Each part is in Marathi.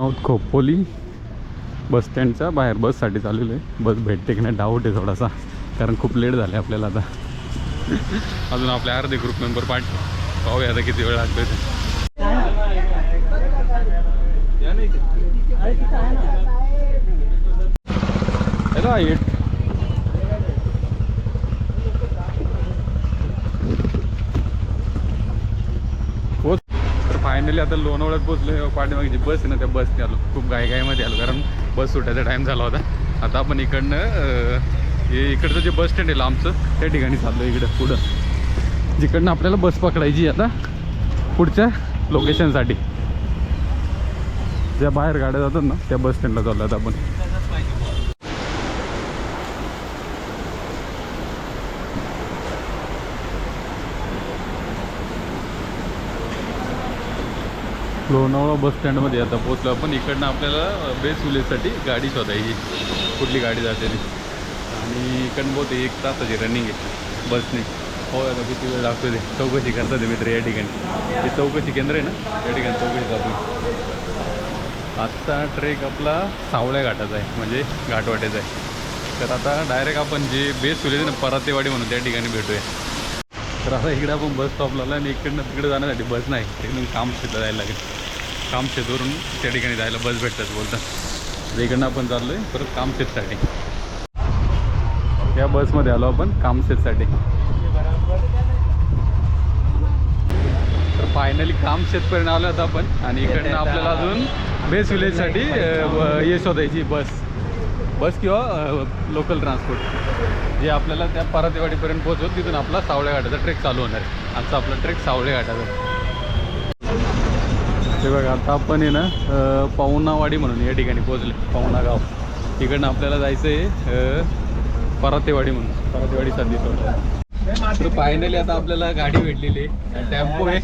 आहोत खोपोली बस स्टँडच्या बाहेर बससाठी चाललेलो आहे. बस भेटते की नाही डाऊट आहे थोडासा कारण खूप लेट झाले आपल्याला आता. अजून आपले अर्धे ग्रुप मेंबर पाठ पाहूया आता किती वेळ लागतोय ते. हॅलो फायनली आता लोणावळ्यात पोचलो पाठीमागची बस आहे ना त्या बसने आलो. खूप गायगायमध्ये आलो कारण बस सुटायचा टाईम झाला होता. आता आपण इकडनं इकडचं जे बस स्टँड आहे लांबचं त्या ठिकाणी चाललो इकडं पुढं. जिकडनं आपल्याला बस पकडायची आता पुढच्या लोकेशनसाठी ज्या बाहेर गाड्या जातात ना त्या बस स्टँडला चाललो आता आपण. लोणावळा बस स्टँडमध्ये आता पोचलो आपण. इकडनं आपल्याला बेस विलेजसाठी गाडी शोधायची. कुठली गाडी जाते ती. आणि इकडनं बहुत एक तासाची रनिंग आहे. बसने. हो आता किती वेळ लागतो ते. चौकशी करतात ते मित्र या ठिकाणी. हे चौकशी केंद्र आहे ना? या ठिकाणी चौकशी जातो आजचा ट्रेक आपला सावळ्या घाटाचा आहे. म्हणजे घाटवाट्याचा आहे. तर आता डायरेक्ट आपण जे बेस विलेज आहे ना परातेवाडी म्हणून त्या ठिकाणी भेटूया. तर आता इकडे आपण बस स्टॉपला आलो आणि इकडनं तिकडे जाण्यासाठी बस नाही. तिकडून काम शेतला जायला लागेल. काम शेतवरून त्या ठिकाणी जायला बस भेटतात बोलतात. तर इकडनं आपण चाललो आहे परत काम शेतसाठी या बसमध्ये आलो आपण काम शेतसाठी तर फायनली काम शेतपर्यंत आलो आता आपण. आणि इकडनं आपल्याला अजून बेस विलेजसाठी ये शोधायची बस बस किंवा लोकल ट्रान्सपोर्ट जे आपल्याला त्या परातेवाडीपर्यंत पोहोचवत तिथून आपला सावळ्या घाटाचा ट्रेक चालू होणार आहे. आजचा आपला ट्रेक सावळ्या घाटाचा. ते बघा आता आपण आहे ना पाहुणावाडी म्हणून या ठिकाणी पोहोचले पाहुणा गाव. तिकडनं आपल्याला जायचं आहे परातेवाडी म्हणून. परातेवाडी संधी तर फायनली आता आपल्याला गाडी भेटलेली आहे. टेम्पो आहे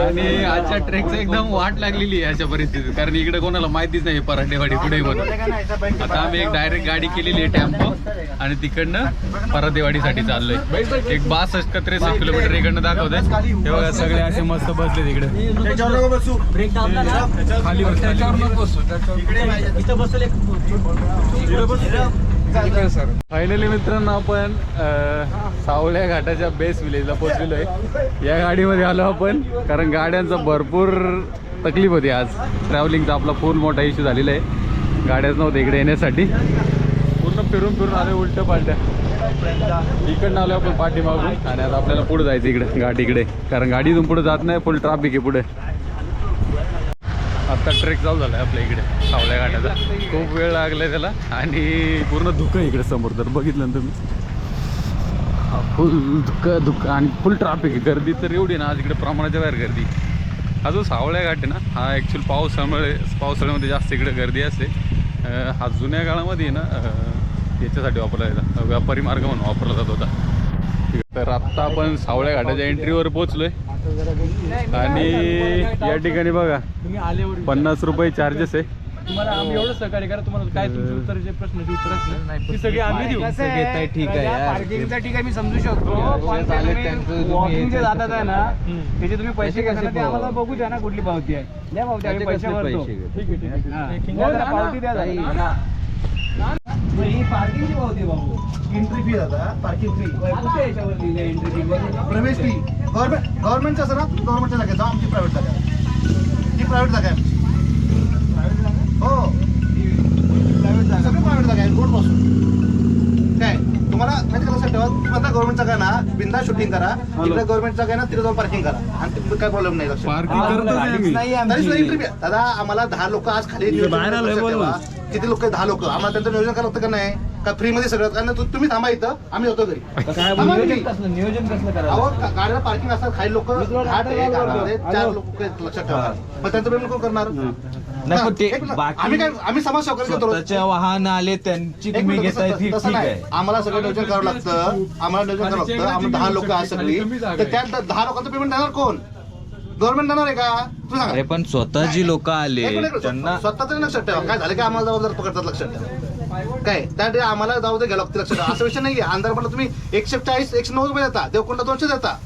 आणि आजच्या ट्रेकचं एकदम वाट लागलेली आहे अशा परिस्थितीत. कारण इकडे कोणाला माहितीच नाही पराठेवाडी पुढे म्हणून. आता आम्ही एक डायरेक्ट गाडी केलेली आहे टेम्पो आणि तिकडनं पराठेवाडीसाठी चाललोय. एक बासष्ट का त्रेसष्ट किलोमीटर इकडनं दाखवतंय. हे बघा सगळे असे मस्त बसले तिकडे खाली बस, फायनली मित्रांनो आपण सावल्या सावळ्या घाटाच्या बेस विलेजला पोहोचलेलो आहे या गाडीमध्ये आलो आपण कारण गाड्यांचा भरपूर तकलीफ होती आज. ट्रॅव्हलिंगचा आपला फुल मोठा इश्यू झालेला आहे. गाड्याच नव्हते इकडे येण्यासाठी. पूर्ण फिरून फिरून आलो उलट पालट्या इकडनं आलो आपण पाठीमागून. आणि आता आपल्याला पुढे जायचं इकडे घाटीकडे कारण गाडी इथून पुढे जात नाही फुल ट्रॅफिक आहे पुढे. आता ट्रेक चालू झाला आहे आपल्या इकडे सावल्या घाटाचा. खूप वेळ लागलाय त्याला आणि पूर्ण धुकं इकडे समोर तर बघितलं ना तुम्ही. फुल धुकं धुकं आणि फुल ट्रॅफिक आहे. गर्दी तर एवढी ना आज इकडे प्रमाणाच्या बाहेर गर्दी. हा जो सावळ्या घाट आहे ना हा ॲक्च्युअल पावसामुळे पावसाळ्यामध्ये जास्त इकडे गर्दी असते. हा जुन्या काळामध्ये ना याच्यासाठी वापरला जायचा. व्यापारी मार्ग म्हणून वापरला जात होता. तर आत्ता आपण सावळ्या घाटाच्या एंट्रीवर पोहोचलोय. आणि या ठिकाणी बघा पन्नास रुपये चार्जेस आहे. तुम्हाला आम्ही एवढं सहकार्य करा तुम्हाला काय तुमचे उत्तर जे प्रश्नाचे उत्तर असतील ती सगळी आम्ही देऊ. आहे, ठीक आहे यार. पार्किंगचं ठीक आहे मी समजू शकतो. तुम्ही त्यांचं तुम्ही walking जे याच्यात जातात आहे ना त्याचे तुम्ही पैसे कसे ते आम्हाला? बघू द्या ना कुठली पावती आहे. द्या पावती आम्ही त्याचे पैसे भरतो? ठीक आहे ठीक. आहे. पावती द्या ही पार्किंगची पावती आहे भाऊ. एंट्री फी दादा पार्किंग फी कुठे याच्यावर लिहिलंय एंट्री फी प्रवेश फी गव्हर्नमेंट गव्हर्नमेंटचं असं ना गव्हर्नमेंटच्या जागेत जाऊ आमची प्रायव्हेट जागा आहे. ती प्रायव्हेट जागा आहे. हो. प्रायव्हेट जागा. सगळी प्रायव्हेट जागा आहे रोडपासून. काय? तुम्हाला माहिती का लक्षात ठेवा? तुम्ही आता गव्हर्नमेंट जागा ना बिंदा शूटिंग करा. इकडे गव्हर्नमेंट जागा ना तिथे जाऊन पार्किंग करा. आणि तिथे काय प्रॉब्लेम नाही लक्षात नाही दादा आम्हाला दहा लोक आज खाली बाहेर किती लोक दहा लोक. आम्हाला त्यांचं नियोजन करावं लागतं का नाही? का फ्री मध्ये सगळं? कारण तु- तुम्ही थांबा इथं आम्ही होतो घरी. काय थांबा नियोजन तुम्ही. कसलं? नियोजन कसलं करावं अहो गा- गाडीला पार्किंग असतात काही लोक आहे. चार. लोक लक्षात ठेवा. मग त्यांचं पेमेंट कोण करणार? नाही, पण ते एक मिनिट. बाकी- आम्ही काय आम्ही समाज सहकार्य करतो रोज. वाहन आले त्यांची एक तुम्ही मिनिट, घेताय तसं- ती तसं ठीक नाही. आहे. आम्हाला सगळं नियोजन करावं लागतं. आम्हाला नियोजन करावं लागतं. आम्हाला दहा लोक आज सगळी. तर त्या दहा लोकांचं पेमेंट देणार कोण? गव्हर्नमेंट देणार आहे का? अरे सांगा. पण स्वतः जी लोक आले एक मिनिट, त्यांना स्वतःच लक्षात ठेवा. काय झालं की आम्हाला जबाबदार पकडतात लक्षात ठेवा. काय? त्यासाठी आम्हाला जबाबदार घ्यावं लागते लक्षात ठेवा. असं विषय नाहीये. अंधार पडला तुम्ही एकशे चाळीस एकशे नव्वद रुपये देता. देवकुंडला दोनशे देता.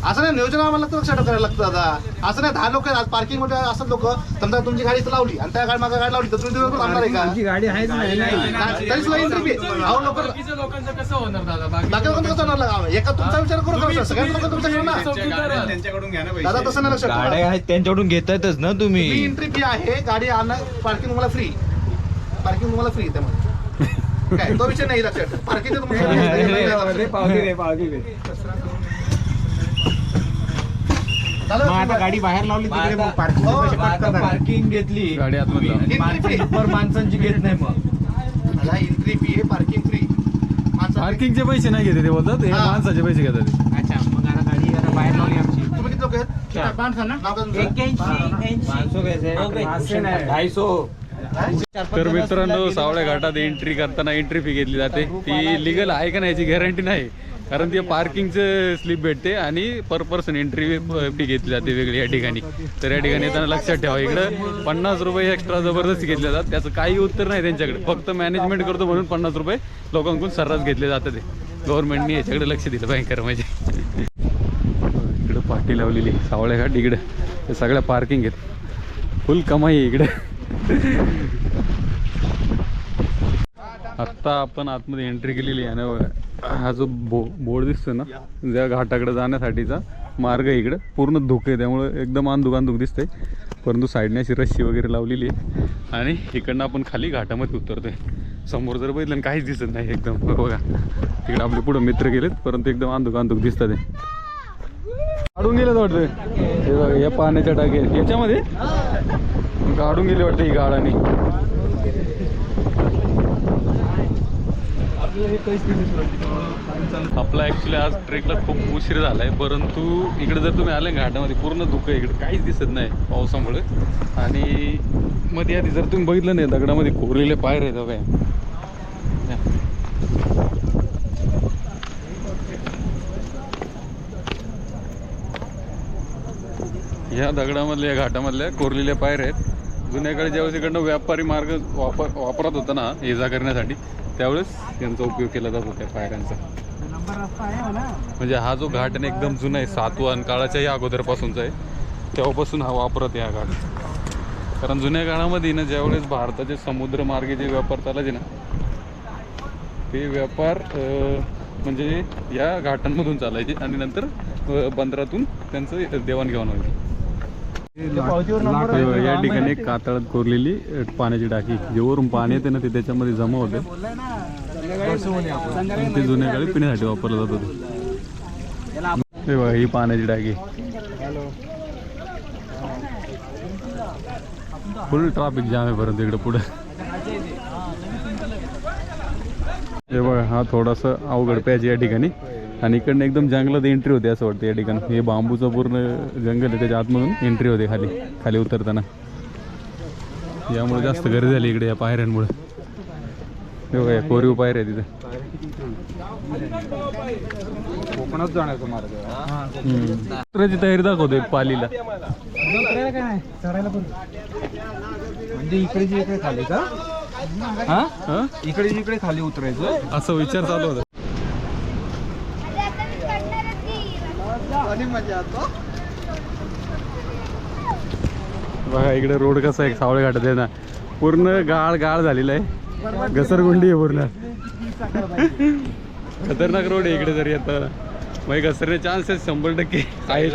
असं नाही नियोजन आम्हाला तर लक्षात करायला लागतं दादा. असं नाही दहा लोक आज पार्किंगमध्ये असतात लोक. समजा तुमची गाडी इथं लावली आणि त्या गाडी मागे गाडी लावली तर तुम्ही दिवसभर थांबणार आहे का? गाडी आहे एंट्री अहो लोक लोकांचं कसं होणार दादा? बाकी लोकांचं कसं होणार लागा? एका तुमचा विचार करू नका सगळ्या लोक तुमच्याकडे ना चौकीदार दादा तसं नाही लक्षात गाड्या. आहेत त्यांच्याकडून घेतातच ना तुम्ही. एंट्री फी आहे गाडी आणणं पार्किंग तुम्हाला फ्री पार्किंग तुम्हाला फ्री त्यामध्ये. काय तो विषय नाही लक्षात. पार्किंग तुम्हाला गाडी बाहेर लावली तिकडे मग करतात. पार्किंग घेतली. गाडी आतमध्ये लावा. माणसांची घेत नाही मग. एंट्री फी आहे पार्किंग फ्री पार्किंगचे पैसे नाही घेते ते बोलतात हे हा. माणसाचे पैसे घेतात ते. अच्छा मग आता गाडी आता बाहेर लावली आमची. तुम्ही किती लोक आहेत? माणसं ना? नाव काय तुमचं? तर मित्रांनो सावळ्या घाटात एंट्री करताना एंट्री फी घेतली जाते. ती लिगल आहे का नाही याची गॅरंटी नाही. कारण ते पार्किंगचं स्लिप भेटते आणि पर पर्सन एंट्री फी घेतली जाते वेगळी या ठिकाणी. तर या ठिकाणी येताना लक्षात ठेवा इकडं पन्नास रुपये एक्स्ट्रा जबरदस्त घेतले जातात. त्याचं काही उत्तर नाही त्यांच्याकडे. फक्त मॅनेजमेंट करतो म्हणून पन्नास रुपये लोकांकडून सर्रास घेतले जातात ते. गव्हर्नमेंटने याच्याकडे लक्ष दिलं भयंकर म्हणजे. इकडं पाठी लावलेली सावळ्या घाट इकडं. सगळ्या पार्किंग आहेत. फुल कमाई इकडे. आत्ता आपण आतमध्ये एंट्री केलेली आहे आणि हा जो बो बोर्ड दिसतो ना ज्या घाटाकडे जाण्यासाठीचा मार्ग आहे इकडं. पूर्ण धुके आहे त्यामुळं एकदम अंधुक अंधुक दिसतंय. परंतु साईडने अशी रस्सी वगैरे लावलेली आहे. आणि इकडनं आपण खाली घाटामध्ये उतरतोय. समोर जर बघितलं काहीच दिसत नाही एकदम. बघा. तिकडे आपले पुढं मित्र गेलेत परंतु एकदम अंधुक अंधुक दिसतात काढून गेलं वाटतं. हे बघा या पाण्याच्या टाके याच्यामध्ये? काढून गेले वाटतं ही गाडाने आपला ॲक्च्युली आज ट्रेकला खूप उशीर झाला आहे परंतु इकडे जर तुम्ही आले घाटामध्ये पूर्ण धुकं आहे इकडे काहीच दिसत नाही पावसामुळे. आणि मध्ये आधी जर तुम्ही बघितलं नाही दगडामध्ये कोरलेले पायर आहेत काय ह्या दगडामधल्या या घाटामधल्या कोरलेल्या पायर आहेत. जुन्या काळी ज्यावेळेस इकडनं व्यापारी मार्ग वापर वापरत होता ना ये जा करण्यासाठी त्यावेळेस यांचा उपयोग केला जात होता पायऱ्यांचा. म्हणजे हा जो घाट आहे एकदम जुना आहे सातवाहन काळाच्याही अगोदरपासूनचा आहे. तेव्हापासून हा वापरत आहे हा घाट. कारण जुन्या काळामध्ये ना ज्यावेळेस भारताचे समुद्रमार्गे जे व्यापार चालायचे ना ते व्यापार म्हणजे या घाटांमधून चालायचे. आणि नंतर बंदरातून त्यांचं देवाणघेवाण व्हायची. या ठिकाणी कातळात कोरलेली पाण्याची टाकी. जे वरून पाणी येते ना ते त्याच्यामध्ये जमा होते. ते जुन्या काळी पिण्यासाठी वापरलं जात होते. हे बघा ही पाण्याची टाकी. फुल ट्राफिक जाम आहे परंतु इकडे पुढे. हे बघा हा थोडासा अवघड पॅच या ठिकाणी. आणि इकडनं एकदम जंगलात एंट्री होते असं वाटतं या ठिकाणी. हे बांबूचं पूर्ण जंगल आहे त्याच्या आतमधून एंट्री होते खाली खाली उतरताना. यामुळे जास्त गर्दी झाली इकडे या पायऱ्यांमुळे. हे बघा या कोरीव पायऱ्या तिथे. कोकणात जाण्याचा मार्ग उतरायची तयारी दाखवते पालीला. उतरायला काय नाही चढायला पण म्हणजे इकडे जी इकडे खाली का? हा हा? इकडे जी इकडे खाली उतरायचं. असं विचार चालू होता. बघा इकडे रोड कसा आहे सावळे घाटात आहे ना. पूर्ण गाळ गाळ झालेला आहे. घसरगुंडी आहे पूर्ण. खतरनाक रोड आहे इकडे जरी आता. मग घसरणे चान्सेस शंभर टक्के आहे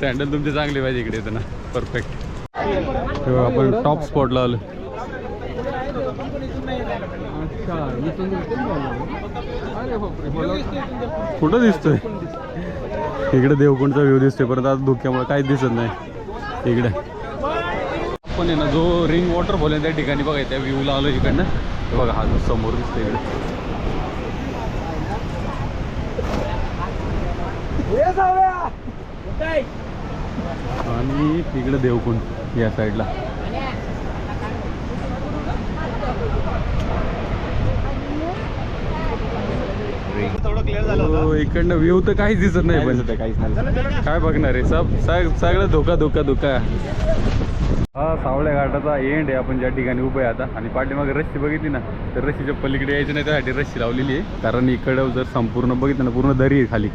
सँडल तुमचे चांगले पाहिजे इकडे येताना. परफेक्ट आपण टॉप स्पॉटला आलो. कुठं दिसतोय? इकडे देवकुंडचा व्ह्यू दिसतोय परत आज धुक्यामुळे काहीच दिसत नाही. इकडे. पण आहे ना जो रिंग वॉटरफॉल आहे त्या ठिकाणी बघा त्या व्ह्यूला आलो इकडनं. हे बघा हा जो समोर दिसतोय इकडे. आणि तिकडे देवकुंड या साईडला हो, इकडनं व्ह्यू तर काहीच दिसत नाही पण. काय बघणार आहे? सब सग- सगळं धोका धोका धोका. हा सावळ्या घाटाचा एंड आहे. आपण ज्या ठिकाणी उभं आहे आता. आणि पाठीमागे रस्सी बघितली ना तर रस्सीच्या पलीकडे यायचं नाही त्यासाठी रस्सी लावलेली आहे. कारण इकडं जर संपूर्ण बघितलं ना पूर्ण दरी आहे खाली.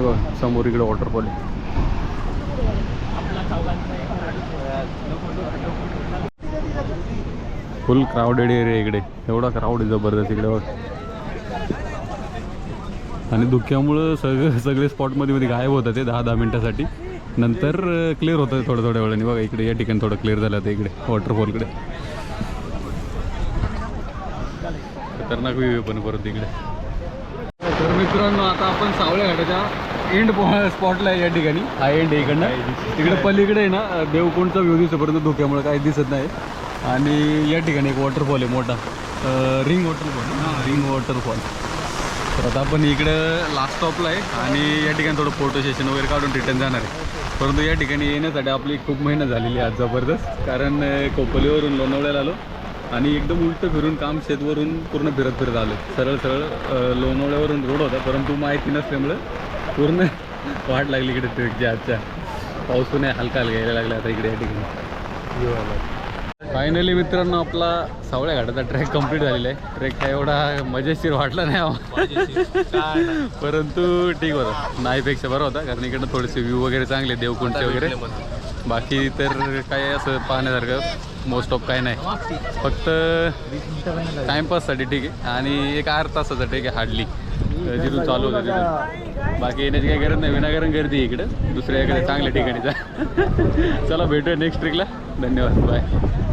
बघा समोर इकडे वॉटरफॉल आहे. फुल क्राऊडेड एरिया इकडे. एवढा क्राऊड आहे जबरदस्त इकडे बघ. आणि धुक्यामुळं सगळं सगळे स्पॉटमध्ये मध्ये गायब होतं ते दहा दहा मिनटासाठी. नंतर क्लिअर होतं थोड्या थोड्या वेळाने. बघा इकडे या ठिकाणी थोडं क्लिअर झालं होतं इकडे वॉटरफॉलकडे खतरनाक व्ह्यू पण परत इकडे. तर मित्रांनो आता आपण सावळे घाटाच्या एंड स्पॉटला आहे या ठिकाणी. हा एंड इकडनं. तिकडे पलीकडे आहे ना देवकोंडचा व्ह्यू दिसेपर्यंत धुक्यामुळे काही दिसत नाही. आणि या ठिकाणी एक वॉटरफॉल आहे मोठा. रिंग वॉटरफॉल रिंग वॉटरफॉल तर आता आपण इकडं लास्ट स्टॉपला आहे आणि या ठिकाणी थोडं फोटो सेशन वगैरे काढून रिटर्न जाणार आहे. परंतु या ठिकाणी येण्यासाठी आपली खूप मेहनत झालेली आहे आज जबरदस्त. कारण कोपलीवरून लोणावळ्याला आलो आणि एकदम उलटं फिरून काम शेतवरून पूर्ण फिरत फिरत आलो. सरळ सरळ लोणावळ्यावरून रोड होता परंतु माहिती नसल्यामुळं पूर्ण वाट लागली इकडे ट्रेकची आजच्या. पाऊस पण आहे हलका हलका यायला लागला आता इकडे या ठिकाणी. फायनली मित्रांनो आपला सावळ्या घाटाचा ट्रेक कंप्लीट झालेला आहे. ट्रेक काय एवढा मजेशीर वाटला नाही आम्हाला. परंतु ठीक होता. नाहीपेक्षा बरा होता कारण इकडनं थोडेसे व्ह्यू वगैरे चांगले देवकुंडचे वगैरे. बाकी तर काय असं पाहण्यासारखं मोस्ट ऑफ काय नाही. फक्त टाइमपाससाठी ठीक आहे आणि एक अर्धा तासाचा ठीक आहे हार्डली जिथून चालू होतं तिथून बाकी येण्याची काही गरज नाही विनाकारण गर्दी आहे इकडं. दुसऱ्या एखाद्या चांगल्या ठिकाणी जा चला भेटूया नेक्स्ट ट्रिकला धन्यवाद. बाय